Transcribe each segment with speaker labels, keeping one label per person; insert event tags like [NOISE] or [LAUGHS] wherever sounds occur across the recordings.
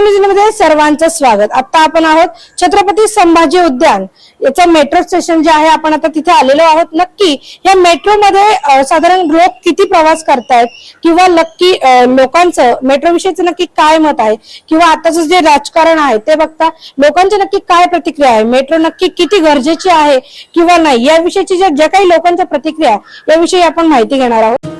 Speaker 1: मध्ये सर्वांचं स्वागत. आता आपण आहोत छत्रपती संभाजी उद्यान. याचं मेट्रो स्टेशन जे आहे आपण आता तिथे आलेलो आहोत. नक्की या मेट्रो मध्ये साधारण लोक किती प्रवास करतायत? किंवा नक्की लोकांचं मेट्रो विषयीचं नक्की काय मत आहे? किंवा आताचं जे राजकारण आहे ते बघता लोकांची नक्की काय प्रतिक्रिया आहे? मेट्रो नक्की किती गरजेची आहे किंवा नाही? याविषयीची ज्या ज्या काही लोकांच्या प्रतिक्रिया याविषयी आपण माहिती घेणार आहोत.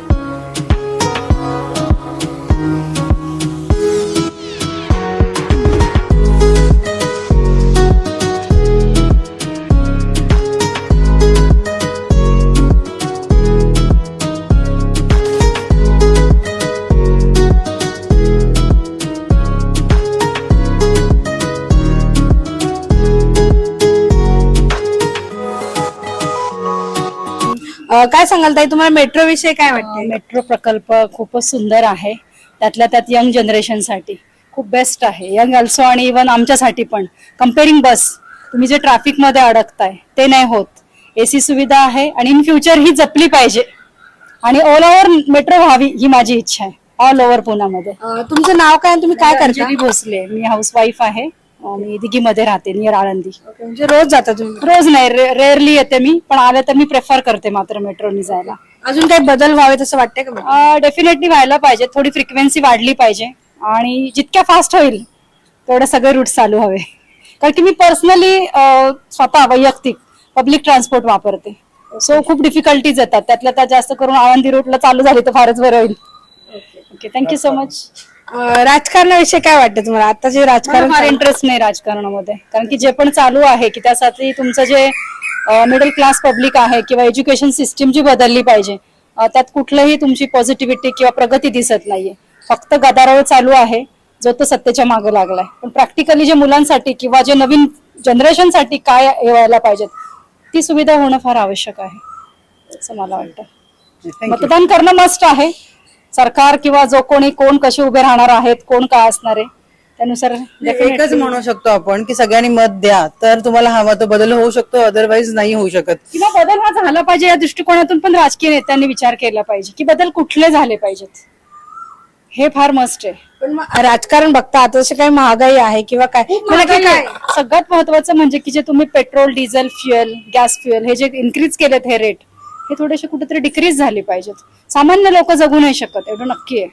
Speaker 1: काय सांगाल ताई? तुम्हाला मेट्रो विषयी काय वाटतं
Speaker 2: मेट्रो प्रकल्प खूपच सुंदर आहे. त्यातल्या त्यात यंग जनरेशनसाठी खूप बेस्ट आहे. यंग ऑल्सो आणि इवन आमच्यासाठी पण. कम्पेअरिंग बस तुम्ही जे ट्रॅफिकमध्ये अडकताय ते नाही होत. एसी सुविधा आहे आणि इन फ्युचर ही जपली पाहिजे. आणि ऑल ओव्हर मेट्रो व्हावी ही माझी इच्छा आहे. ऑल ओव्हर पुण्यामध्ये.
Speaker 1: तुमचं नाव काय आणि तुम्ही काय करता?
Speaker 2: भोसले. मी हाऊस वाईफ आहे. मी दिघीमध्ये राहते नियर आळंदी.
Speaker 1: म्हणजे रोज जाता तुम्ही?
Speaker 2: रोज नाही रेअरली येते मी पण आले तर मी प्रेफर करते मात्र मेट्रोनी जायला.
Speaker 1: अजून काही बदल व्हावेत असं वाटतंय का मॅडम?
Speaker 2: डेफिनेटली व्हायला पाहिजे थोडी फ्रिक्वेन्सी वाढली पाहिजे. आणि जितक्या फास्ट होईल तेवढे सगळे रूट चालू हवे. कारण की मी पर्सनली स्वतः वैयक्तिक पब्लिक ट्रान्सपोर्ट वापरते. सो खूप डिफिकल्टीज येतात. त्यातल्या त्यात जास्त करून आळंदी रूटला चालू झाली तर फारच बरं होईल. Okay thank you so much
Speaker 1: अं, राजकारणाविषयी काय वाटतं तुम्हाला? आता जे राजकारण
Speaker 2: फार इंटरेस्ट नाही राजकारणामध्ये. कारण की जे पण चालू आहे की त्यासाठी तुमचं जे मिडल क्लास पब्लिक आहे किंवा एज्युकेशन सिस्टीम जी बदलली पाहिजे अं, त्यात कुठलंही तुमची पॉझिटिव्हिटी किंवा प्रगती दिसत नाहीये. फक्त गदारोळ चालू आहे जो तो सत्तेच्या मागे लागलाय. पण प्रॅक्टिकली जे मुलांसाठी किंवा जे नवीन जनरेशनसाठी काय हे व्हायला पाहिजेत ती सुविधा होणं फार आवश्यक आहे असं मला वाटतं. मतदान करणं मस्ट आहे. सरकार किंवा जो कोणी कोण कसे उभे राहणार आहेत कोण काय असणार आहे त्यानुसार
Speaker 3: एकच
Speaker 2: definitely-
Speaker 3: म्हणू शकतो आपण की सगळ्यांनी मत द्या तर तुम्हाला हवा तो बदल होऊ शकतो अदरवाईज नाही होऊ शकत.
Speaker 2: किंवा बदल हा झाला पाहिजे या दृष्टिकोनातून पण राजकीय नेत्यांनी विचार केला पाहिजे की बदल कुठले झाले पाहिजेत? हे फार मस्ट आहे.
Speaker 1: पण मग राजकारण बघता आता जसं काही महागाई आहे किंवा काय मला की काय
Speaker 2: सगळ्यात महत्वाचं म्हणजे की जे तुम्ही petrol diesel fuel gas fuel हे जे इन्क्रीज केलेत हे रेट हे थोडेसे कुठेतरी डिक्रीज झाले पाहिजेत. सामान्य लोक जगू नाही शकत एवढं नक्की आहे.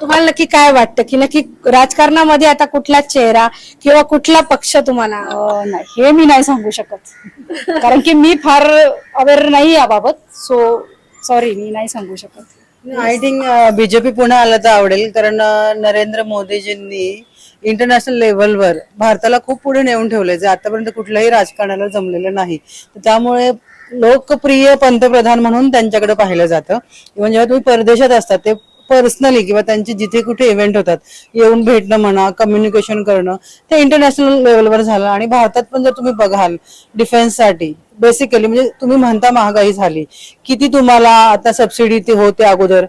Speaker 1: तुम्हाला नक्की काय वाटतं? की नक्की राजकारणामध्ये आता कुठला चेहरा किंवा कुठला पक्ष तुम्हाला
Speaker 2: अं, नाही हे मी नाही सांगू शकत. कारण की मी फार अवेअर नाही याबाबत सो सॉरी मी नाही सांगू शकत.
Speaker 3: आय थिंक बीजेपी पुन्हा आलं तर आवडेल कारण अं, नरेंद्र मोदीजींनी इंटरनॅशनल लेवलवर भारताला खूप पुढे नेऊन ठेवले जे आतापर्यंत कुठल्याही राजकारणाला जमलेलं नाही. तर त्यामुळे लोकप्रिय पंतप्रधान म्हणून त्यांच्याकडे पाहिलं जातं. इव्हन जेव्हा तुम्ही परदेशात असतात ते पर्सनली किंवा त्यांचे जिथे कुठे इव्हेंट होतात येऊन भेटणं म्हणा कम्युनिकेशन करणं ते इंटरनॅशनल लेवलवर झालं. आणि भारतात पण जर तुम्ही बघाल डिफेन्ससाठी बेसिकली म्हणजे तुम्ही म्हणता महागाई झाली. किती तुम्हाला आता सबसिडी ते होते अगोदर?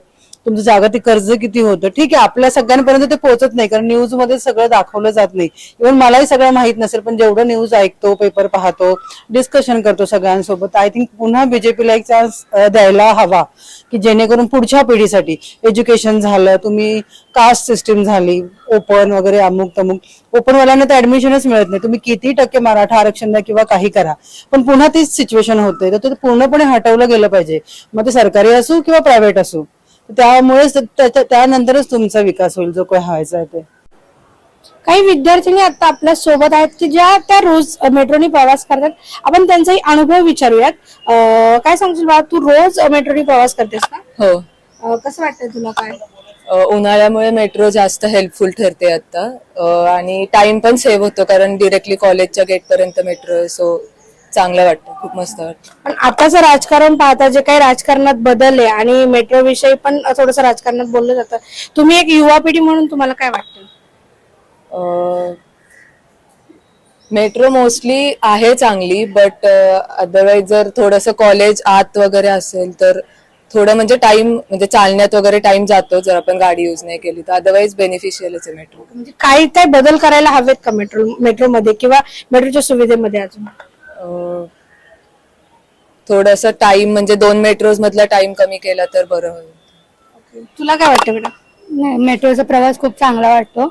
Speaker 3: तुमचं जागतिक कर्ज किती होतं? ठीक आहे आपल्या सगळ्यांपर्यंत ते पोहोचत नाही कारण न्यूजमध्ये सगळं दाखवलं जात नाही. इव्हन मलाही सगळं माहीत नसेल पण जेवढं न्यूज ऐकतो पेपर पाहतो डिस्कशन करतो सगळ्यांसोबत आय थिंक पुन्हा बीजेपीला एक चान्स द्यायला हवा की जेणेकरून पुढच्या पिढीसाठी एज्युकेशन झालं तुम्ही कास्ट सिस्टीम झाली ओपन वगैरे अमुक तमुक. ओपनवाल्यांना तर ऍडमिशनच मिळत नाही. तुम्ही किती टक्के मराठा आरक्षण द्या किंवा काही करा पण पुन्हा तीच सिच्युएशन होते. तर ते पूर्णपणे हटवलं गेलं पाहिजे. मग ते सरकारी असो किंवा प्रायव्हेट असो त्यामुळेच त्याच्या- त्यानंतरच तुमचा विकास होईल जो काही व्हायचा आहे ते.
Speaker 1: काही विद्यार्थिनी आता आपल्यासोबत आहेत की ज्या त्या रोज मेट्रोनी प्रवास करतात. आपण त्यांचाही अनुभव विचारूयात. काय सांगशील बाळा तू रोज मेट्रोनी प्रवास करतेस का?
Speaker 4: हो.
Speaker 1: अं, कसं वाटतंय तुला काय?
Speaker 4: अ, उन्हाळ्यामुळे मेट्रो जास्त हेल्पफुल ठरते आता. अ, आणि टाइम पण सेव्ह होतो कारण डिरेक्टली कॉलेजच्या गेट पर्यंत मेट्रो सो चांगलं वाटतं खूप मस्त वाटतं.
Speaker 1: पण आताचं राजकारण पाहता जे काही राजकारणात बदल आहे आणि मेट्रो विषयी पण थोडस राजकारणात बोललं जातं तुम्ही एक युवा पिढी म्हणून तुम्हाला काय वाटतं?
Speaker 4: मेट्रो मोस्टली आहे चांगली बट अदरवाईज जर थोडस कॉलेज आत वगैरे असेल तर थोडं म्हणजे टाइम म्हणजे चालण्यात वगैरे टाइम जातो जर आपण गाडी युज नाही केली तर. अदरवाईज बेनिफिशियलच आहे मेट्रो
Speaker 1: म्हणजे काही काय बदल करायला हवेत का मेट्रो मेट्रोमध्ये किंवा मेट्रोच्या सुविधेमध्ये अजून?
Speaker 4: थोडस टाइम म्हणजे दोन मेट्रोज मधला टाइम कमी केला तर बरं होईल.
Speaker 1: तुला काय वाटतं बेटा
Speaker 5: नाही मेट्रोचा प्रवास खूप चांगला वाटतो.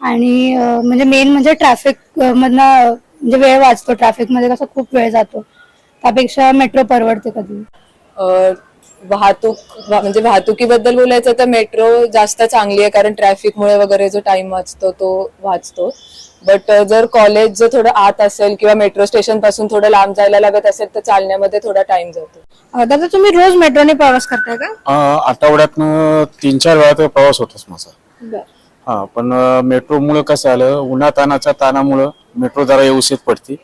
Speaker 1: आणि अं, म्हणजे मेन म्हणजे ट्रॅफिक मधनं म्हणजे वेळ वाचतो. ट्रॅफिकमध्ये कसं खूप वेळ जातो. त्यापेक्षा मेट्रो परवडते कधी?
Speaker 4: अ, वाहतूक म्हणजे वाहतुकीबद्दल बोलायचं तर मेट्रो जास्त चांगली आहे कारण ट्रॅफिकमुळे वगैरे जो टाइम वाचतो तो वाचतो. बट जर कॉलेज जर थोडं आत असेल किंवा मेट्रो स्टेशनपासून थोडं लांब जायला लागत असेल तर चालण्यामध्ये थोडा टाइम जातो.
Speaker 1: दादा तुम्ही रोज मेट्रोने प्रवास करताय का?
Speaker 5: अं, आठवड्यातनं तीन चार वेळा तर प्रवास होतोच माझा. हा पण मेट्रोमुळे कसं आलं उन्हातानाच्या ताणामुळं मेट्रो जरा व्यवस्थित पडते.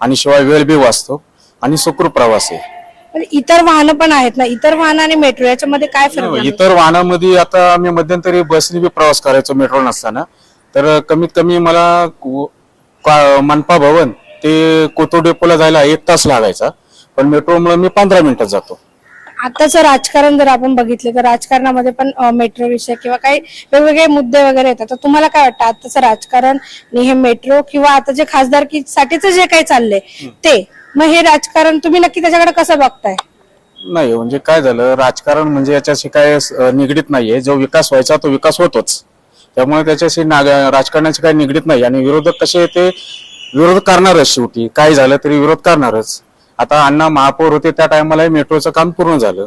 Speaker 5: आणि शिवाय वेळ बी वाचतो. आणि सुखरूप प्रवास आहे.
Speaker 1: पण इतर वाहनं पण आहेत ना इतर वाहन आणि मेट्रो याच्यामध्ये काय फरक आहे?
Speaker 5: इतर वाहनामध्ये आता आम्ही मध्यंतरी बसने बी प्रवास करायचो मेट्रो नसताना. तर कमीत कमी मला का- मनपा भवन ते कोतो डेपोला जायला एक तास लागायचा. पण मेट्रोमुळे मी पंधरा मिनिटात जातो.
Speaker 1: आताचं राजकारण जर आपण बघितलं तर राजकारणामध्ये पण मेट्रो विषय किंवा काही वेगवेगळे मुद्दे वगैरे येतात. तर तुम्हाला काय वाटतं आताचं राजकारण आणि हे मेट्रो किंवा आता जे खासदारकीसाठीच जे काही चाललंय ते मग हे राजकारण तुम्ही नक्की त्याच्याकडे कसं बघताय?
Speaker 5: नाही म्हणजे काय झालं राजकारण म्हणजे याच्याशी काय अ, निगडीत नाहीये. जो विकास व्हायचा तो विकास होतोच. त्यामुळे त्याच्याशी नाग- राजकारणाशी काही निगडीत नाही. आणि विरोधक कसे ते विरोध करणारच शेवटी. काय झालं तरी विरोध करणारच. आता अण्णा महापौर होते त्या टायमाला मेट्रोचं काम पूर्ण झालं.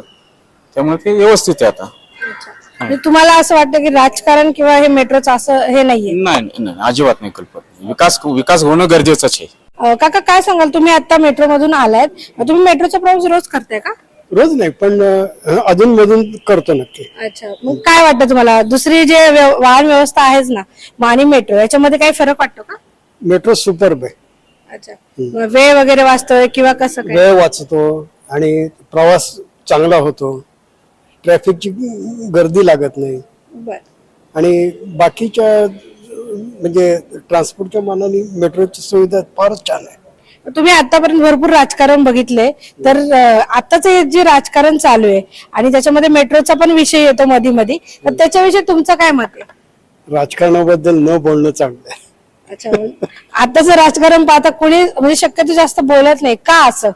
Speaker 5: त्यामुळे ते व्यवस्थित आहे आता.
Speaker 1: म्हणजे तुम्हाला असं वाटतं की राजकारण किंवा हे मेट्रोचं असं हे नाहीये?
Speaker 5: नाही नाही, नाही. अजिबात नाही कल्पना. विकास विकास होणं गरजेचंच आहे.
Speaker 1: काका काय सांगाल? तुम्ही आता मेट्रो मधून आलायत. तुम्ही मेट्रोचा प्रवास रोज करताय का?
Speaker 6: रोज नाही पण अधून मधून करतो नक्की.
Speaker 1: अच्छा. मग काय वाटतं तुम्हाला? दुसरी जे वाहन व्यवस्था आहेच ना मग आणि मेट्रो याच्यामध्ये काही फरक वाटतो का?
Speaker 6: मेट्रो सुपरब आहे.
Speaker 1: अच्छा. मग वेळ वगैरे वाचतोय किंवा कसं काय?
Speaker 6: वेळ वाचतो आणि प्रवास चांगला होतो. ट्रॅफिकची गर्दी लागत नाही.
Speaker 1: बर.
Speaker 6: आणि बाकीच्या म्हणजे ट्रान्सपोर्टच्या मानाने मेट्रोची सुविधा फारच छान आहे.
Speaker 1: तुम्ही आतापर्यंत भरपूर राजकारण बघितले तर आताच हे जे राजकारण चालू आहे आणि त्याच्यामध्ये मेट्रोचा पण विषय येतो मधी मधी तर त्याच्याविषयी तुमचं काय मत आहे?
Speaker 6: राजकारणाबद्दल न बोलणं चांगलं आहे.
Speaker 1: अच्छा आताच राजकारण पाहता कोणी म्हणजे शक्यतो जास्त बोलत नाही का असं?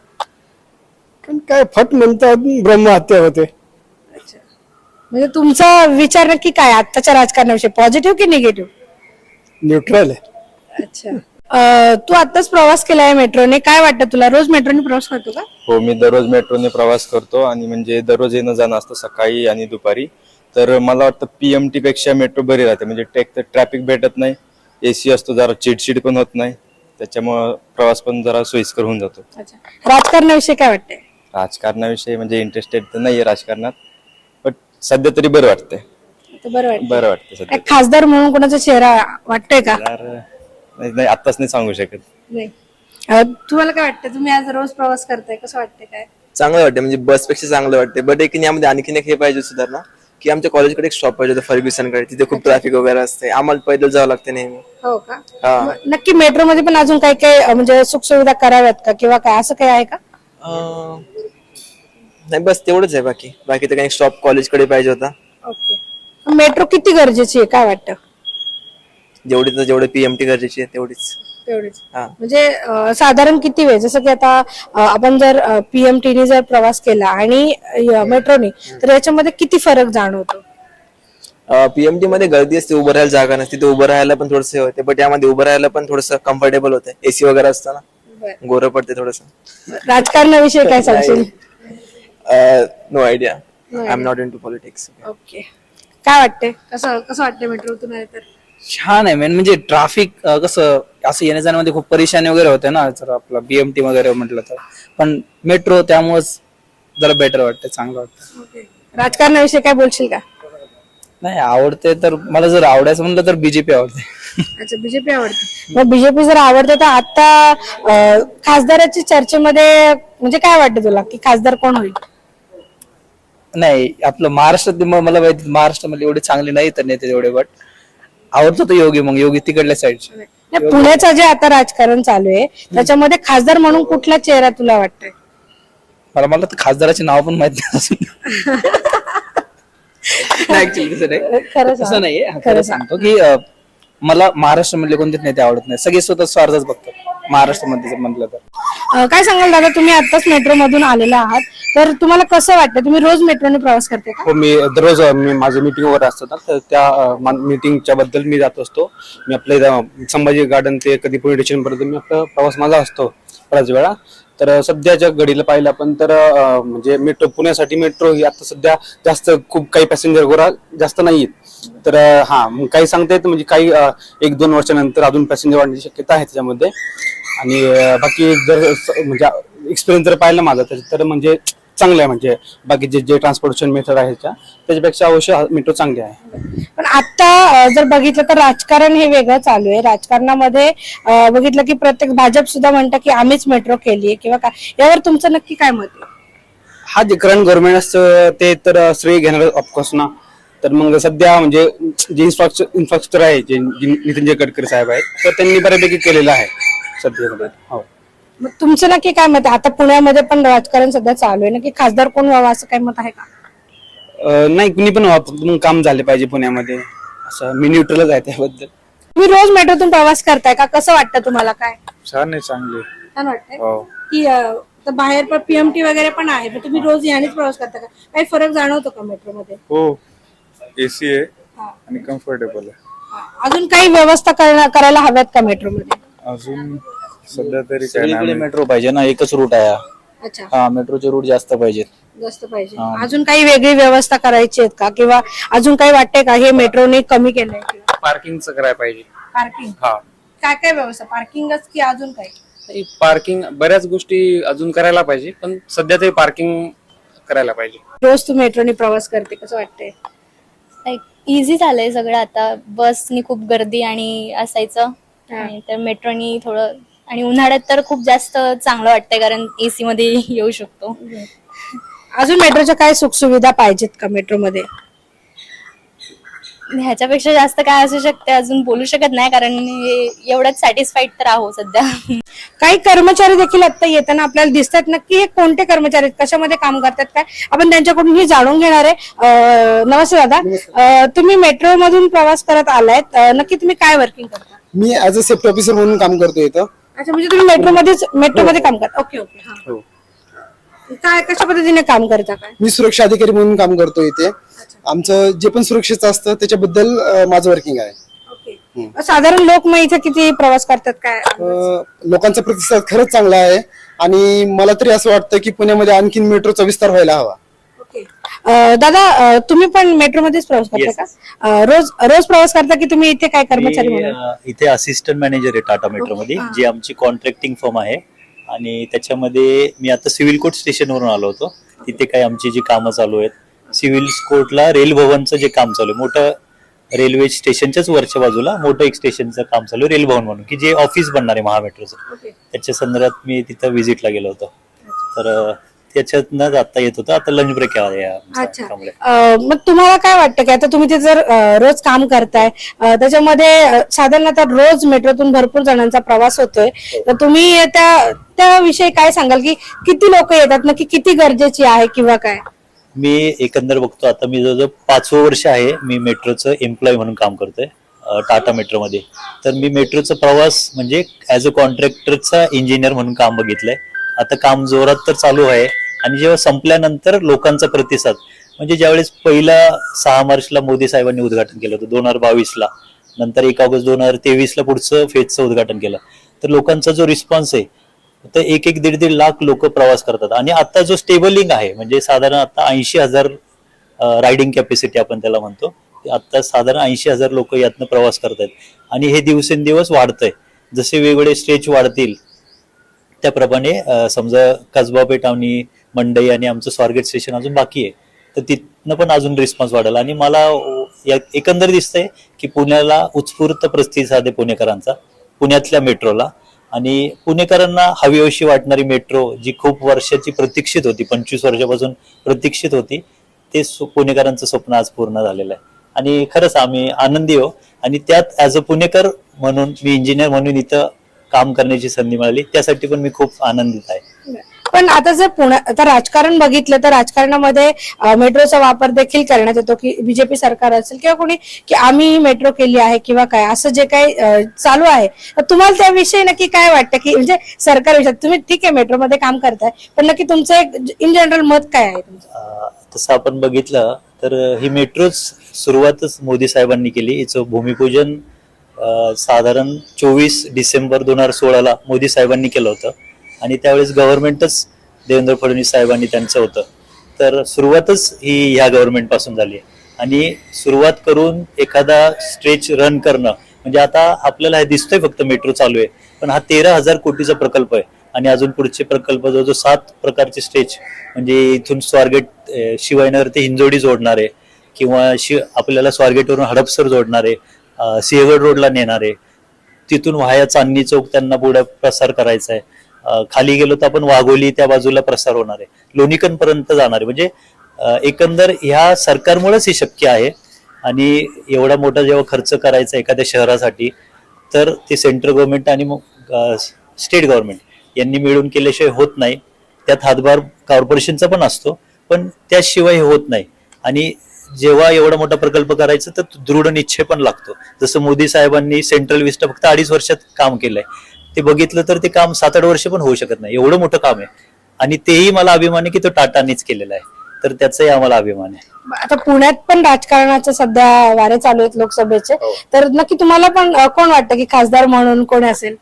Speaker 6: काय फट म्हणतात ब्रह्महत्या होते.
Speaker 1: म्हणजे तुमचा विचार नक्की काय आताच्या राजकारणाविषयी पॉझिटिव्ह की निगेटिव्ह?
Speaker 6: न्यूट्रल आहे.
Speaker 1: अच्छा. अं, तू आताच प्रवास केलाय मेट्रोने. काय वाटतं तुला? रोज मेट्रोने प्रवास करतो का?
Speaker 7: हो मी दररोज मेट्रोने प्रवास करतो आणि म्हणजे दररोज येणं जाणं असतं सकाळी आणि दुपारी. तर मला वाटतं पीएमटी पेक्षा मेट्रो बरी राहते. म्हणजे टेक तर ट्रॅफिक भेटत नाही. एसी असतो जरा चिडचिड पण होत नाही. त्याच्यामुळं प्रवास पण जरा सोयीस्कर होऊन जातो.
Speaker 1: अच्छा. राजकारणाविषयी काय वाटतंय?
Speaker 7: राजकारणाविषयी म्हणजे इंटरेस्टेड तर नाहीये राजकारणात बट सध्या तरी बरं वाटतंय.
Speaker 1: बरं वाटतं
Speaker 7: बरं वाटतं सध्या.
Speaker 1: काय खासदार म्हणून कोणाचा चेहरा वाटतोय का?
Speaker 7: तर नाही नाही, आत्ताच नाही सांगू शकत.
Speaker 1: नाही. अं, तुम्हाला काय वाटतं तुम्ही आज रोज प्रवास करताय कसं वाटतंय काय?
Speaker 8: चांगलं वाटतं म्हणजे बसपेक्षा चांगलं वाटते बट एक यामध्ये आणखीन एक हे पाहिजे सुधारणा की आमच्या कॉलेजकडे एक स्टॉप पाहिजे होतं फर्ग्युसनकडे तिथे खूप ट्रॅफिक वगैरे असते. आम्हाला पैदल जावं लागते नेहमी.
Speaker 1: हो का?
Speaker 8: हा.
Speaker 1: मग नक्की मेट्रो मध्ये पण अजून काही काही अं, म्हणजे सुखसुविधा कराव्यात का? किंवा काय असं काही आहे का?
Speaker 8: अं, नाही बस तेवढंच आहे बाकी. बाकी तर काही स्टॉप कॉलेजकडे पाहिजे होता.
Speaker 1: ओके. मेट्रो किती गरजेची आहे काय वाटतं?
Speaker 8: जेवढी तर जेवढे पीएमटी गरजेची आहे तेवढीच.
Speaker 1: तेवढेच.
Speaker 8: हा.
Speaker 1: म्हणजे अं, साधारण किती वेळ? जसं की आता अं, आपण जर पीएमटीने जर प्रवास केला आणि मेट्रोने तर याच्यामध्ये किती फरक जाणवतो?
Speaker 8: पीएमटी मध्ये गर्दी असते उभं राहायला जागा नसते तिथे उभं राहायला पण थोडस होते बट यामध्ये उभं राहायला पण थोडस कम्फर्टेबल होते. एसी वगैरे असतं ना गोरं पडते थोडस.
Speaker 1: राजकारणाविषयी काय सांगशील?
Speaker 8: No idea I am not into politics
Speaker 1: okay काय वाटते कसं कसं वाटतं मेट्रोतून आहे तर
Speaker 9: छान आहे. मेन म्हणजे ट्राफिक कसं असं येण्या जाण्यामध्ये खूप परेशानी वगैरे होते ना जर आपलं बीएमटी वगैरे म्हटलं तर. पण मेट्रो त्यामुळेच जरा बेटर वाटतं चांगलं वाटतं
Speaker 1: ओके राजकारणाविषयी काय बोलशील का?
Speaker 9: नाही आवडते तर मला जर आवडायचं म्हणलं तर बीजेपी आवडते.
Speaker 1: अच्छा बीजेपी आवडते. मग बीजेपी जर आवडते तर आता अं, खासदाराच्या चर्चेमध्ये म्हणजे काय वाटतं तुला की खासदार कोण होईल?
Speaker 9: नाही आपलं महाराष्ट्रात म- मला माहिती महाराष्ट्रामध्ये एवढे चांगले नाही तर नेते तेवढे बट आवडतो तो योगी मग योगी तिकडल्या साईडचे
Speaker 1: नाही, पुण्याचं जे आता राजकारण चालू आहे त्याच्यामध्ये खासदार म्हणून कुठला चेहरा तुला वाटतोय?
Speaker 9: मला मला तर खासदाराचे नाव पण माहीत नाही अजून. [LAUGHS] तसं नाही.
Speaker 1: खरं सांग.
Speaker 9: तसं नाही खरं सांगतो की अं, मला महाराष्ट्रामधले कोणतेच नेते आवडत नाही सगळे स्वतः स्वार्थच बघतात. महाराष्ट्रामध्ये जर म्हटलं तर.
Speaker 1: काय सांगाल दादा तुम्ही आताच मेट्रो मधून आलेला आहात. तर तुम्हाला कसं वाटतं तुम्ही रोज मेट्रोने प्रवास करते का?
Speaker 10: हो मी दररोज अ, मी माझं मीटिंग वगैरे असतं ना तर त्या मीटिंगच्या बद्दल मी जात असतो. मी आपल्या इथं संभाजी गार्डन ते कधी पुणे स्टेशनपर्यंत मी आपला प्रवास माझा असतो बऱ्याच वेळा. तर अ, सध्याच्या घडीला पाहिलं आपण तर अ, म्हणजे मेट्रो पुण्यासाठी मेट्रो ही आता सध्या जास्त खूप काही पॅसेंजर वगैरे जास्त नाही तर अ, हा मग काही सांगता येत म्हणजे काही अ, एक दोन वर्षानंतर अजून पॅसेंजर वाढण्याची शक्यता आहे त्याच्यामध्ये. आणि बाकी जर स- म्हणजे एक्सपिरियन्स जर पाहिलं माझा तर तर म्हणजे चांगलं आहे. म्हणजे बाकी जे जे ट्रान्सपोर्टेशन मेथड आहे त्या त्याच्यापेक्षा अवश्य मेट्रो चांगली आहे.
Speaker 1: पण आता जर बघितलं तर राजकारण हे वेगळं चालू आहे. राजकारणामध्ये अं, बघितलं की प्रत्येक भाजप सुद्धा म्हणतं की आम्हीच मेट्रो केली आहे किंवा काय. यावर तुमचं नक्की काय मत आहे?
Speaker 10: हा जे करंट गव्हर्नमेंट असतं ते तर श्रेय घेणार ऑफकोर्स ना. तर मग सध्या म्हणजे जे इन्फ्रास्ट्रक्चर इन्फ्रास्ट्रक्चर आहे जे जे नितीनजी गडकरी साहेब आहेत तर त्यांनी बऱ्यापैकी केलेलं आहे. सध्या हो.
Speaker 1: मग तुमचं नक्की काय मत आहे? आता पुण्यामध्ये पण राजकारण सध्या चालू आहे. नक्की खासदार कोण व्हावा असं काय मत आहे का?
Speaker 10: अं, नाही कुणी पण व्हा, फक्त मग काम झाले पाहिजे पुण्यामध्ये. असं मी न्यूट्रलच आहे त्याबद्दल.
Speaker 1: तुम्ही रोज मेट्रोतून प्रवास करताय का? कसं वाटतं तुम्हाला? काय?
Speaker 5: छान आहे चांगली
Speaker 1: छान वाटतंय?
Speaker 5: हो.
Speaker 1: की अं, बाहेर पण पीएमटी वगैरे पण आहे. पण तुम्ही रोज यानेच प्रवास करता का? काही फरक जाणवतो का मेट्रोमध्ये?
Speaker 5: हो. एसी आहे
Speaker 1: हा.
Speaker 5: आणि कम्फर्टेबल आहे.
Speaker 1: अजून काही व्यवस्था करणं- करायला हव्यात का मेट्रोमध्ये?
Speaker 5: अजून सध्या तरी काय
Speaker 9: सगळीकडे
Speaker 5: नाही
Speaker 9: मेट्रो पाहिजे ना एकच रूट आहे हा.
Speaker 1: अच्छा.
Speaker 9: हा मेट्रोचे रूट जास्त पाहिजेत.
Speaker 1: जास्त पाहिजे. अजून काही वेगळी व्यवस्था करायची आहेत का? किंवा अजून काही वाटते का हे मेट्रोने कमी केलंय?
Speaker 5: पार्किंगचं करायला पाहिजे.
Speaker 1: पार्किंग
Speaker 5: हा.
Speaker 1: काय काय व्यवस्था? पार्किंगच की अजून काही?
Speaker 5: पार्किंग बऱ्याच गोष्टी अजून करायला पाहिजे पण सध्या ते पार्किंग करायला पाहिजे.
Speaker 1: रोज तू मेट्रोने प्रवास करते कसं वाटतंय?
Speaker 11: लाईक इझी झालंय सगळं आता. बसनी खूप गर्दी आणि असायचं. आणि तर मेट्रोनी थोडं आणि उन्हाळ्यात तर खूप जास्त चांगलं वाटतंय कारण एसी मध्ये [LAUGHS] येऊ शकतो.
Speaker 1: अजून मेट्रोच्या काय सुखसुविधा पाहिजेत का मेट्रोमध्ये?
Speaker 11: ह्याच्यापेक्षा जास्त काय असू शकते अजून बोलू शकत नाही कारण हे- एवढ्यात सॅटिस्फाईड तर आहो सध्या.
Speaker 1: काही कर्मचारी देखील आता येताना आपल्याला दिसतात नक्की हे कोणते कर्मचारी आहेत? कशामध्ये काम करतात? काय? आपण त्यांच्याकडून हे जाणून घेणार आहे. अं, नमस्ते दादा. अं, तुम्ही मेट्रो मधून प्रवास करत आलायत. अं, नक्की तुम्ही काय वर्किंग करता?
Speaker 6: मी ऍज अ सेफ्टी ऑफिसर म्हणून काम करतो इथं.
Speaker 1: अच्छा म्हणजे तुम्ही मेट्रो मध्येच मेट्रो मध्ये काम करता. ओके ओके हा.
Speaker 6: हो.
Speaker 1: काय कशा पद्धतीने काम करता काय?
Speaker 6: मी सुरक्षा अधिकारी म्हणून काम करतो इथे. आमचं जे पण सुरक्षेचं असतं त्याच्याबद्दल अं, माझं वर्किंग आहे.
Speaker 1: ओके साधारण लोक मग इथे किती प्रवास करतात काय?
Speaker 6: अं, लोकांचा प्रतिसाद खरंच चांगला आहे. आणि मला तरी असं वाटतं की पुण्यामध्ये आणखीन मेट्रोचा विस्तार व्हायला हवा.
Speaker 1: अं, दादा अं, तुम्ही पण मेट्रो मध्येच प्रवास करता का? अं, रोज रोज प्रवास करता की तुम्ही इथे काय कर्मचारी
Speaker 12: मी,
Speaker 1: म्हणून?
Speaker 12: अ, इथे असिस्टंट मॅनेजर आहे टाटा मेट्रो मध्ये जी आमची कॉन्ट्रॅक्टिंग फर्म आहे. आणि त्याच्यामध्ये मी आता सिव्हिल कोर्ट स्टेशनवरून आलो होतो. तिथे काही आमची जी कामं चालू आहेत सिव्हिल कोर्टला रेल भवनचं जे काम चालू आहे मोठं रेल्वे स्टेशनच्याच वरच्या बाजूला मोठं एक स्टेशनचं काम चालू आहे रेल भवन म्हणून की जे ऑफिस बनणार आहे महामेट्रोचं. त्याच्या संदर्भात मी तिथं व्हिजिटला गेलो होतो. तर अ, त्याच्यातनं आता येत होतं. आता लंच ब्रेक
Speaker 1: अच्छा.
Speaker 12: त्यामुळे
Speaker 1: अं, मग तुम्हाला काय वाटतं की आता तुम्ही ते जर अं, रोज काम करताय अं, त्याच्यामध्ये अं, साधारणतः रोज मेट्रोतून भरपूर जणांचा प्रवास होतोय. तर तुम्ही त्या त्याविषयी काय सांगाल की किती लोक येतात नक्की किती गरजेची आहे किंवा काय?
Speaker 12: मी एकंदर बघतो आता मी जवळजवळ पाचवं वर्ष आहे मी मेट्रोचं एम्प्लॉय म्हणून काम करतोय अं, टाटा मेट्रोमध्ये. तर मी मेट्रोचा प्रवास म्हणजे ऍज अ कॉन्ट्रॅक्टरचा इंजिनियर म्हणून काम बघितलंय. आता काम जोरात तर चालू आहे. आणि जेव्हा संपल्यानंतर लोकांचा प्रतिसाद म्हणजे ज्यावेळेस पहिला सहा मार्चला मोदी साहेबांनी उद्घाटन केलं होतं दोन हजार बावीसला. नंतर एक ऑगस्ट दोन हजार तेवीसला पुढचं फेजचं उद्घाटन केलं. तर लोकांचा जो रिस्पॉन्स आहे तर एक एक दीड दीड लाख लोक प्रवास करतात. आणि आता जो स्टेबलिंग आहे म्हणजे साधारण आता ऐंशी हजार रायडिंग कॅपॅसिटी आपण त्याला म्हणतो आता साधारण ऐंशी हजार लोक यातनं प्रवास करत आहेत आणि हे दिवसेंदिवस वाढतंय. जसे वेगवेगळे स्टेज वाढतील त्याप्रमाणे समजा कसबा आणि मंडई आणि आमचं स्वारगेट स्टेशन अजून बाकी आहे. तर तिथनं पण अजून रिस्पॉन्स वाढेल आणि मला एकंदर दिसतंय की पुण्याला उत्स्फूर्त प्रतिसाद आहे पुणेकरांचा पुण्यातल्या मेट्रोला. आणि पुणेकरांना हवी अशी वाटणारी मेट्रो जी खूप वर्षाची प्रतीक्षित होती पंचवीस वर्षापासून प्रतीक्षित होती ते सु- पुणेकरांचं स्वप्न आज पूर्ण झालेलं आहे. आणि खरंच आम्ही आनंदी हो आणि त्यात ऍज अ पुणेकर म्हणून मी इंजिनियर म्हणून इथं काम करण्याची संधी मिळाली. त्यासाठी पण मी खूप आनंदित आहे.
Speaker 1: पण आता जर पुण्या आता राजकारण बघितलं तर राजकारणामध्ये मेट्रोचा वापर देखील करण्यात येतो की बीजेपी सरकार असेल किंवा कोणी की आम्ही मेट्रो केली आहे किंवा काय असं जे काही चालू आहे. तर तुम्हाला त्याविषयी नक्की काय वाटतं की म्हणजे सरकार विषयात तुम्ही ठीक आहे मेट्रोमध्ये काम करताय पण नक्की तुमचं एक इन जनरल मत काय आहे तुमचं?
Speaker 12: तसं आपण बघितलं तर ही मेट्रोच सुरुवातच मोदी साहेबांनी केली. हिचं भूमिपूजन साधारण चोवीस डिसेंबर दोन हजार सोळाला मोदी साहेबांनी केलं होतं. आणि त्यावेळेस गव्हर्नमेंटच देवेंद्र फडणवीस साहेबांनी त्यांचं होतं. तर सुरुवातच ही ह्या गव्हर्नमेंटपासून झाली आहे. आणि सुरुवात करून एखादा स्ट्रेच रन करणं म्हणजे आता आपल्याला हे दिसतोय फक्त मेट्रो चालू आहे पण हा तेरा हजार कोटीचा प्रकल्प आहे. आणि अजून पुढचे प्रकल्प जो सात प्रकारचे स्टेज म्हणजे इथून स्वारगेट शिवायनगर ते हिंजोडी जोडणार आहे किंवा शि आपल्याला स्वारगेटवरून हडपसर जोडणार आहे सिंहगड रोडला नेणार आहे. तिथून व्हाया चांदणी चौक त्यांना पुढे प्रसार करायचा आहे. खाली गेलो तर आपण वाघोली त्या बाजूला प्रसार होणार आहे. लोणीकन पर्यंत जाणार आहे. म्हणजे एकंदर ह्या सरकारमुळेच हे शक्य आहे. आणि एवढा मोठा जेव्हा खर्च करायचा एखाद्या शहरासाठी तर ते सेंट्रल गव्हर्नमेंट आणि मग स्टेट गव्हर्नमेंट यांनी मिळून केल्याशिवाय होत नाही. त्यात हातभार कॉर्पोरेशनचा पण असतो. पण त्याशिवाय होत नाही. आणि जेव्हा एवढा मोठा प्रकल्प करायचा तर दृढ निश्चय पण लागतो. जसं मोदी साहेबांनी सेंट्रल विस्टा फक्त अडीच वर्षात काम केलंय. ते बघितलं तर ते काम सात आठ वर्ष पण होऊ शकत नाही. एवढं मोठं काम आहे. आणि तेही मला अभिमान आहे की तो टाटानीच केलेला आहे. तर त्याचाही आम्हाला अभिमान आहे.
Speaker 1: आता पुण्यात पण राजकारणाचे सध्या वारे चालू आहेत लोकसभेचे.
Speaker 12: हो.
Speaker 1: तर नक्की तुम्हाला पण अं, कोण वाटतं की खासदार म्हणून कोण असेल?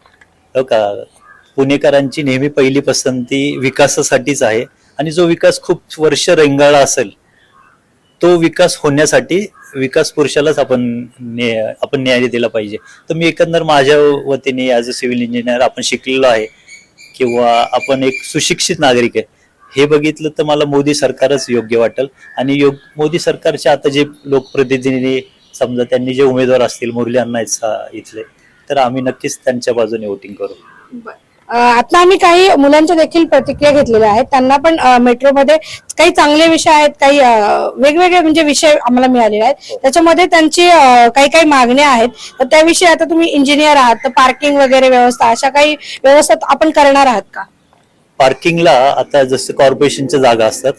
Speaker 12: हो का? पुणेकरांची नेहमी पहिली पसंती विकासासाठीच आहे. आणि जो विकास खूप वर्ष रेंगाळला असेल तो विकास होण्यासाठी विकास पुरुषालाच आपण न्याय आपण न्याय दिला पाहिजे. तर मी एकंदर माझ्या वतीने ॲज अ सिव्हिल इंजिनियर आपण शिकलेलो आहे. किंवा आपण एक सुशिक्षित नागरिक आहे. हे बघितलं तर मला मोदी सरकारच योग्य वाटेल. आणि योग मोदी सरकारचे आता जे लोकप्रतिनिधी समजा त्यांनी जे उमेदवार असतील मुरली अण्णा इथले तर आम्ही नक्कीच त्यांच्या बाजूने वोटिंग करू.
Speaker 1: अं, आता आम्ही काही मुलांच्या देखील प्रतिक्रिया घेतलेल्या आहेत. त्यांना पण मेट्रोमध्ये काही चांगले विषय आहेत काही वेगवेगळे म्हणजे विषय आम्हाला मिळालेले आहेत. त्याच्यामध्ये त्यांची काही काही मागण्या आहेत. तर त्याविषयी आता तुम्ही इंजिनियर आहात तर पार्किंग वगैरे व्यवस्था अशा काही व्यवस्था आपण करणार आहात का?
Speaker 12: पार्किंगला आता जसं कॉर्पोरेशनच्या जागा असतात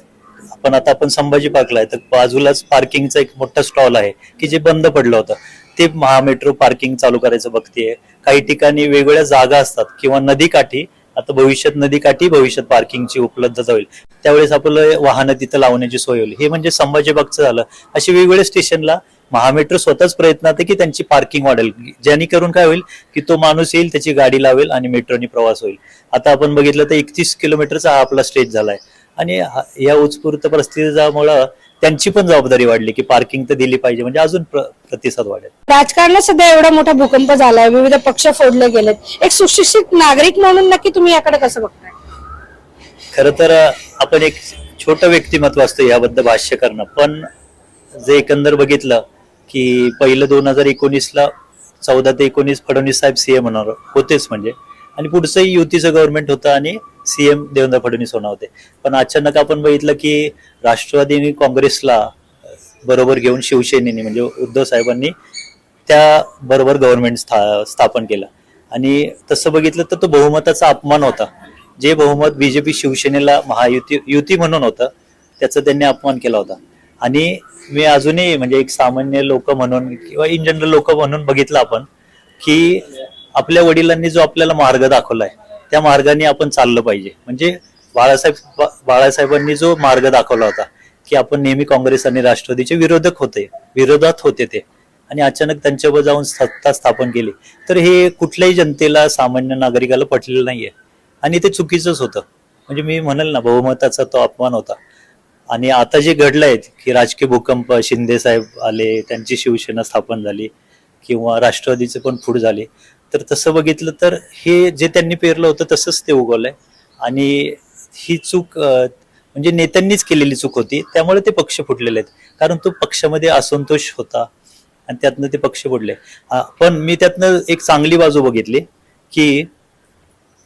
Speaker 12: पण आता आपण संभाजी पार्कला आहे. तर बाजूलाच पार्किंगचा एक मोठा स्टॉल आहे की जे बंद पडलं होतं. ते महामेट्रो पार्किंग चालू करायचं बघतीये. काही ठिकाणी वेगवेगळ्या जागा असतात किंवा नदीकाठी आता भविष्यात नदीकाठी भविष्यात पार्किंगची उपलब्धता होईल. त्यावेळेस आपलं वाहनं तिथं लावण्याची सोय होईल. हे म्हणजे संभाजीबागचं झालं. अशी वेगवेगळ्या स्टेशनला महामेट्रो स्वतःच प्रयत्नात आहे की त्यांची पार्किंग वाढेल. जेणेकरून काय होईल की तो माणूस येईल त्याची गाडी लावेल आणि मेट्रोनी प्रवास होईल. आता आपण बघितलं तर एकतीस किलोमीटरचा हा आपला स्टेज झालाय. आणि हा- या उत्स्फूर्त परिस्थितीमुळं त्यांची पण जबाबदारी वाढली की पार्किंग तर दिली पाहिजे. म्हणजे अजून प्र- प्रतिसाद वाढेल.
Speaker 1: राजकारणात सध्या एवढा मोठा भूकंप झालाय. विविध पक्ष फोडले गेलेत. एक सुशिक्षित नागरिक म्हणून नक्की तुम्ही याकडे कसं बघताय?
Speaker 12: खर तर आपण एक छोटं व्यक्तिमत्व असतं याबद्दल भाष्य करणं. पण जे एकंदर बघितलं की पहिलं दोन हजार एकोणीसला चौदा ते एकोणीस फडणवीस साहेब सीएम होणार होतेच म्हणजे. आणि पुढचंही युतीचं गव्हर्नमेंट होतं आणि सीएम देवेंद्र फडणवीस होणार होते. पण अचानक आपण बघितलं की राष्ट्रवादीने काँग्रेसला बरोबर घेऊन शिवसेनेने म्हणजे उद्धव साहेबांनी त्या बरोबर गव्हर्नमेंट स्था स्थापन केलं. आणि तसं बघितलं तर तो बहुमताचा अपमान होता. जे बहुमत बीजेपी शिवसेनेला महायुती युती म्हणून होतं त्याचा त्यांनी अपमान केला होता. आणि मी अजूनही म्हणजे एक सामान्य लोक म्हणून किंवा इन जनरल लोक म्हणून बघितलं आपण की आपल्या वडिलांनी जो आपल्याला मार्ग दाखवलाय त्या मार्गाने आपण चाललं पाहिजे. म्हणजे बाळासाहेब बाळासाहेबांनी जो मार्ग दाखवला होता की आपण नेहमी काँग्रेस आणि राष्ट्रवादीचे विरोधक होते विरोधात होते ते आणि अचानक त्यांच्यावर जाऊन सत्ता स्थापन केली. तर हे कुठल्याही जनतेला सामान्य नागरिकाला पटलेलं नाहीये. आणि ते चुकीचंच होतं. म्हणजे मी म्हणेल ना बहुमताचा तो अपमान होता. आणि आता जे घडलंय की राजकीय भूकंप शिंदे साहेब आले त्यांची शिवसेना स्थापन झाली किंवा राष्ट्रवादीचे पण फूट झाले तर तसं बघितलं तर हे जे त्यांनी पेरलं होतं तसंच ते उगवलंय. आणि ही चूक म्हणजे नेत्यांनीच केलेली चूक होती. त्यामुळे ते पक्ष फुटलेले आहेत. कारण तो पक्षामध्ये असंतोष होता आणि त्यातनं ते पक्ष फुटले पण मी त्यातनं एक चांगली बाजू बघितली की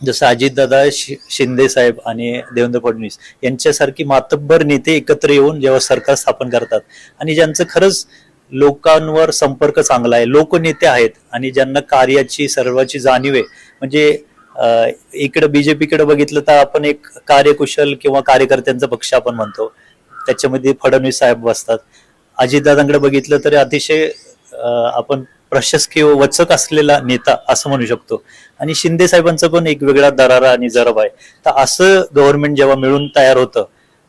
Speaker 12: जसं अजितदादा शि- शिंदे साहेब आणि देवेंद्र फडणवीस यांच्यासारखी मातब्बर नेते एकत्र येऊन जेव्हा सरकार स्थापन करतात. आणि ज्यांचं खरंच लोकांवर संपर्क चांगला आहे लोकनेते आहेत आणि ज्यांना कार्याची सर्वाची जाणीव आहे. म्हणजे अं, इकडे बीजेपीकडे बघितलं तर आपण एक कार्यकुशल किंवा कार्यकर्त्यांचा पक्ष आपण म्हणतो. त्याच्यामध्ये फडणवीस साहेब बसतात. अजितदादांकडे बघितलं तर अतिशय आपण प्रशासकीय वचक असलेला नेता असं म्हणू शकतो. आणि शिंदे साहेबांचा पण एक वेगळा दरारा आणि जरब आहे. तर असं गव्हर्नमेंट जेव्हा मिळून तयार होतं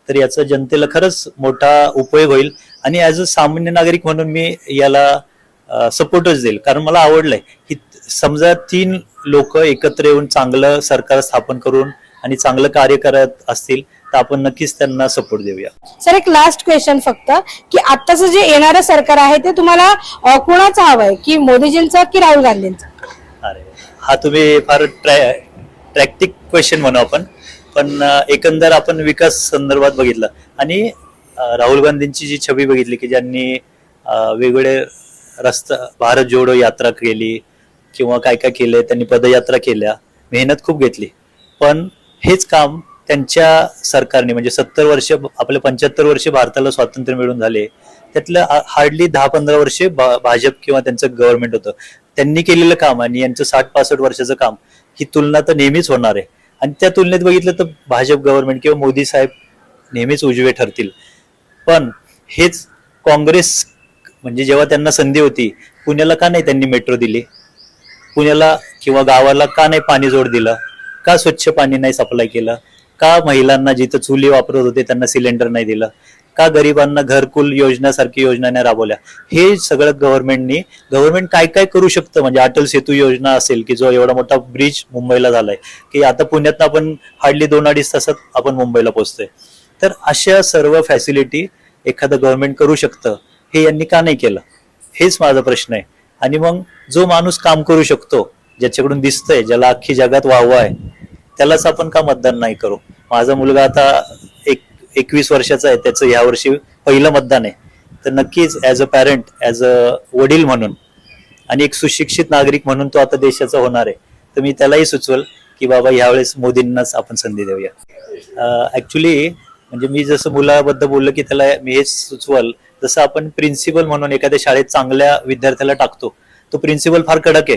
Speaker 12: तर याचा जनतेला खरंच मोठा उपयोग होईल. आणि ऍज अ सामान्य नागरिक म्हणून मी याला सपोर्टच देईल. कारण मला आवडलंय की समजा तीन लोक एकत्र येऊन चांगलं सरकार स्थापन करून आणि चांगलं कार्य करत असतील तर आपण नक्कीच त्यांना सपोर्ट देऊया.
Speaker 1: सर एक लास्ट क्वेश्चन फक्त की आत्ताचं जे येणारं सरकार आहे ते तुम्हाला कुणाचं हवंय? की मोदीजींचं की राहुल गांधींचं?
Speaker 12: अरे हा तुम्ही फार ट्रॅक्टिक क्वेश्चन म्हणू आपण. पण एकंदर आपण विकास संदर्भात बघितलं. आणि राहुल गांधींची जी छबी बघितली की ज्यांनी वेगवेगळे रस्ता भारत जोडो यात्रा केली किंवा काय काय केलंय त्यांनी पदयात्रा केल्या मेहनत खूप घेतली. पण हेच काम त्यांच्या सरकारने म्हणजे सत्तर वर्ष आपले पंच्याहत्तर वर्ष भारताला स्वातंत्र्य मिळून झाले त्यातलं हार्डली दहा पंधरा वर्षे भाजप किंवा त्यांचं गव्हर्नमेंट होतं. त्यांनी केलेलं काम आणि यांचं साठ पासष्ट वर्षाचं काम ही तुलना तर नेहमीच होणार आहे. आणि त्या तुलनेत बघितलं तर भाजप गव्हर्नमेंट किंवा मोदी साहेब नेहमीच उजवे ठरतील. पण हेच काँग्रेस म्हणजे जेव्हा त्यांना संधी होती पुण्याला का नाही त्यांनी मेट्रो दिली? पुण्याला किंवा गावाला का नाही पाणी जोड दिलं? का स्वच्छ पाणी नाही सप्लाय केलं? का महिलांना जिथं चुली वापरत होते त्यांना सिलेंडर नाही दिलं? का गरिबांना घरकुल योजनासारखी योजना नाही राबवल्या? हे सगळं गव्हर्नमेंटनी गव्हर्नमेंट काय काय करू शकतं? म्हणजे अटल सेतू योजना असेल की जो एवढा मोठा ब्रिज मुंबईला झालाय की आता पुण्यात आपण हार्डली दोन अडीच तासात आपण मुंबईला पोहोचतोय. तर अशा सर्व फॅसिलिटी एखादं गव्हर्नमेंट करू शकतं हे यांनी का नाही केलं? हेच माझा प्रश्न आहे. आणि मग जो माणूस काम करू शकतो ज्याच्याकडून दिसतंय ज्याला अख्खी जगात वाहवा आहे त्यालाच आपण का मतदान नाही करू? माझा मुलगा आता एक एकवीस वर्षाचा आहे त्याचं ह्या वर्षी पहिलं मतदान आहे. तर नक्कीच as a parent as a वडील म्हणून आणि एक सुशिक्षित नागरिक म्हणून तो आता देशाचा होणार आहे. तर मी त्यालाही सुचवल की बाबा यावेळेस मोदींनाच आपण संधी देऊया. ॲक्च्युली म्हणजे मी जसं मुलाबद्दल बोललो की त्याला मी हेच सुचवल जसं आपण प्रिन्सिपल म्हणून एखाद्या शाळेत चांगल्या विद्यार्थ्याला टाकतो तो प्रिन्सिपल फार कडक आहे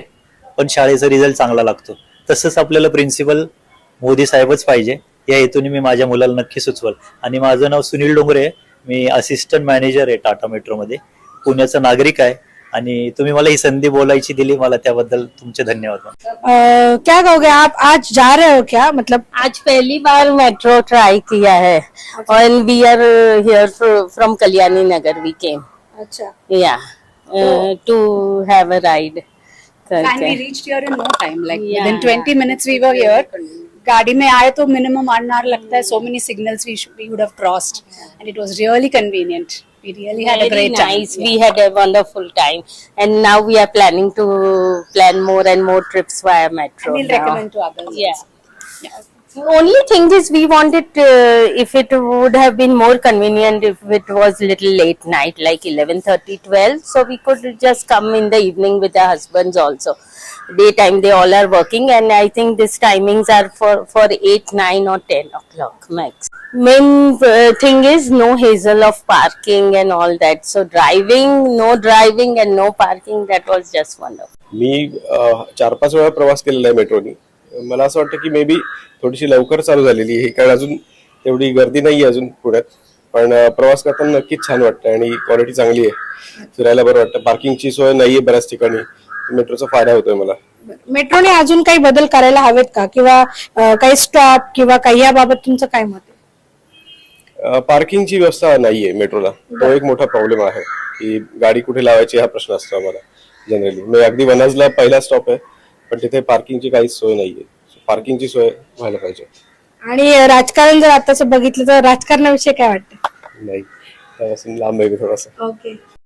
Speaker 12: पण शाळेचा रिझल्ट चांगला लागतो. तसंच आपल्याला प्रिन्सिपल मोदी साहेबच पाहिजे या हेतूने मी माझ्या मुलाला नक्की सुचवल. आणि माझं नाव सुनील डोंगरे आहे. मी असिस्टंट मॅनेजर आहे टाटा मेट्रोमध्ये. पुण्याचा नागरिक आहे. आणि तुम्ही मला ही संधी बोलायची दिली मला त्याबद्दल तुमचे धन्यवाद
Speaker 1: अं, क्या कहोगे आप? आज जा रहे हो क्या? मतलब
Speaker 13: आज पहली बार मेट्रो ट्राई किया है। और we are here from Kalyani Nagar we came
Speaker 1: अच्छा।
Speaker 13: या to have a ride
Speaker 2: And we
Speaker 13: करके।
Speaker 2: Reached here in no time. Like
Speaker 13: Yeah,
Speaker 2: within 20 minutes we were here. गाड़ी में आए तो मिनिमम वन आवर लगता है। So many signals we we would have crossed and it was really convenient We really had
Speaker 13: Very
Speaker 2: a great
Speaker 13: nice. time. We had a wonderful time, and now we are planning to plan more and more trips via metro.
Speaker 2: And we'll
Speaker 13: now.
Speaker 2: recommend to others.
Speaker 13: Yeah. also. yeah Only thing is, we wanted uh, if it would have been more convenient if it was little late night, like 11:30, 12, so we could just come in the evening with our husbands also. Daytime they all are working, and I think these timings are for for eight, nine, or ten o'clock max. Main uh, thing is no hassle of parking and all that. So driving, no driving, and no parking. That was just wonderful.
Speaker 14: मी अ, चार पाच वेळा प्रवास केलेला आहे मेट्रोनी मला असं वाटतं की मे बी थोडीशी लवकर चालू झालेली आहे. कारण अजून तेवढी गर्दी नाही आहे अजून पुण्यात पण प्रवास करताना नक्कीच छान वाटतं आणि क्वालिटी चांगली आहे. फिरायला बरं वाटतं. पार्किंगची सोय नाही आहे बऱ्याच ठिकाणी. मेट्रोचा फायदा होतोय मला.
Speaker 1: मेट्रोने अजून काही बदल करायला हवेत का? किंवा काही स्टॉप किंवा काही याबाबत तुमचं काय मत आहे?
Speaker 14: पार्किंगची व्यवस्था नाही आहे मेट्रोला. तो एक मोठा प्रॉब्लेम आहे. की गाडी कुठे लावायची हा प्रश्न असतो आम्हाला जनरली अगदी वनाजला पहिला स्टॉप आहे. पण तिथे पार्किंगची काहीच सोय नाही आहे पार्किंगची सोय व्हायला पाहिजे.
Speaker 1: आणि राजकारण जर आताच बघितलं तर राजकारणाविषयी काय वाटतं?
Speaker 14: नाही. त्यापासून लांब आहे थोडासा.
Speaker 1: ओके